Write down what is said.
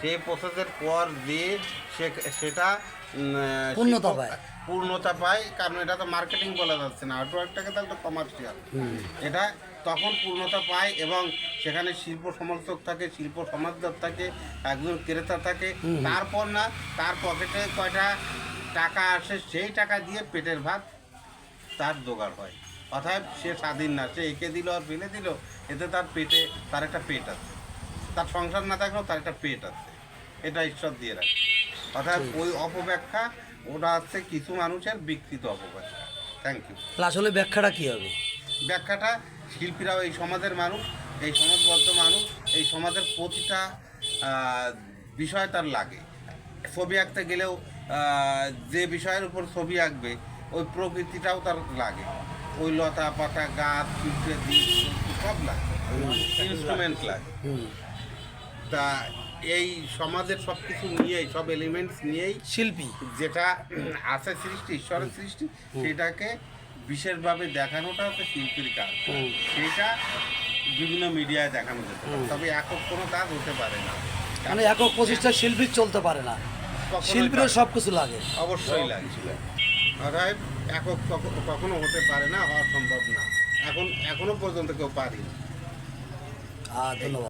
সেই প্রসেসের পর দিয়ে সে সেটা পূর্ণতা পায়। পূর্ণতা পায় কারণ এটা তো মার্কেটিং বলা যাচ্ছে না। আর্টওয়ার্কটাকে তাহলে তো কমার্শিয়াল এটা তখন পূর্ণতা পায় এবং সেখানে শিল্প সমালোচক থাকে শিল্প সমাজদার থাকে একজন ক্রেতা থাকে। তারপর না তার পকেটে কয়টা টাকা আসে সেই টাকা দিয়ে পেটের ভাত তার জোগাড় হয়। অর্থাৎ সে স্বাধীন না। সে এঁকে দিল আর ফেলে দিল এতে তার পেটে তার একটা পেট আছে। তার সংসার না থাকলেও তার একটা পেট আছে। এটা ঈশ্বর দিয়ে রাখে। অর্থাৎ ওই অপব্যাখ্যা ওটা হচ্ছে কিছু মানুষের বিকৃত অপব্যাখ্যা। থ্যাংক ইউ আসলে ব্যাখ্যাটা কী হবে? ব্যাখ্যাটা শিল্পীরাও এই সমাজের মানুষ এই সমাজবদ্ধ মানুষ এই সমাজের প্রতিটা বিষয় তার লাগে। ছবি আঁকতে গেলেও যে বিষয়ের উপর ছবি আঁকবে ওই প্রকৃতিটাও তার লাগে। ওই লতা পাতা গাছ সব লাগে। ইনস্ট্রুমেন্ট লাগে। তা এই সমাজের সব কিছু নিয়েই সব এলিমেন্টস নিয়েই শিল্পী। যেটা আছে সৃষ্টি ঈশ্বরের সৃষ্টি সেটাকে বিশেষভাবে দেখানোটা হচ্ছে শিল্পীর কাজ। সেটা বিভিন্ন মিডিয়ায় দেখানো যেতে তবে একক কোনো কাজ হতে পারে না। মানে একক প্রচেষ্টা শিল্পীর চলতে পারে না। শিল্পীরও সব কিছু লাগে। অবশ্যই লাগছিল অর্থাৎ একক কখনো হতে পারে না হওয়া সম্ভব না। এখন এখনও পর্যন্ত কেউ পারি আহ, ধন্যবাদ।